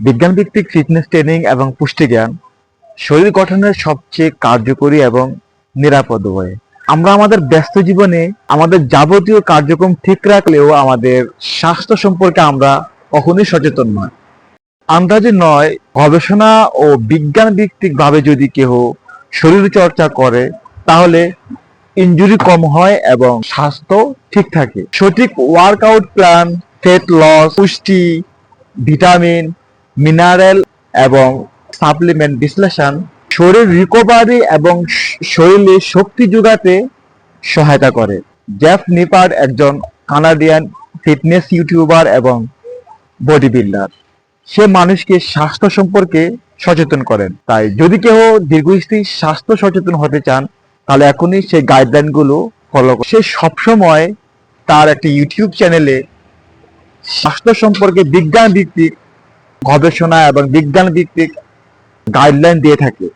বিজ্ঞান ভিত্তিক fitness training এবং পুষ্টি জ্ঞান শরীর গঠনের সবচেয়ে কার্যকরী এবং নিরাপদ ওয়ে আমরা আমাদের ব্যস্ত জীবনে আমাদের যাবতীয় কার্যক্রম ঠিক রাখলেও আমাদের স্বাস্থ্য সম্পর্কে আমরা কখনোই সচেতন নয়। আন্দাজে নয়, গবেষণা ও বিজ্ঞান ভিত্তিক ভাবে যদি কেহ শরীর চর্চা করে, তাহলে ইনজুরি কম হয় এবং স্বাস্থ্য ঠিক থাকে। সঠিক ওয়ার্কআউট প্ল্যান ফেট লস পুষ্টি ভিটামিন মিনারেল এবং সাপ্লিমেন্ট বিশ্লেষণ শরীর রিকভারি এবং শরীরে শক্তি যোগাতে সহায়তা করে। জেফ নিপার একজন কানাডিয়ান ফিটনেস ইউটিউবার এবং বডি বিল্ডার সে মানুষকে স্বাস্থ্য সম্পর্কে সচেতন করেন। তাই যদি কেউ দীর্ঘস্থায়ী স্বাস্থ্য সচেতন হতে চান, তাহলে এখনই সেই গাইডলাইনগুলো ফলো সে সবসময় তার একটি ইউটিউব চ্যানেলে স্বাস্থ্য সম্পর্কে বিজ্ঞান ভিত্তিক গবেষণা এবং বিজ্ঞান ভিত্তিক গাইডলাইন দিয়ে থাকে।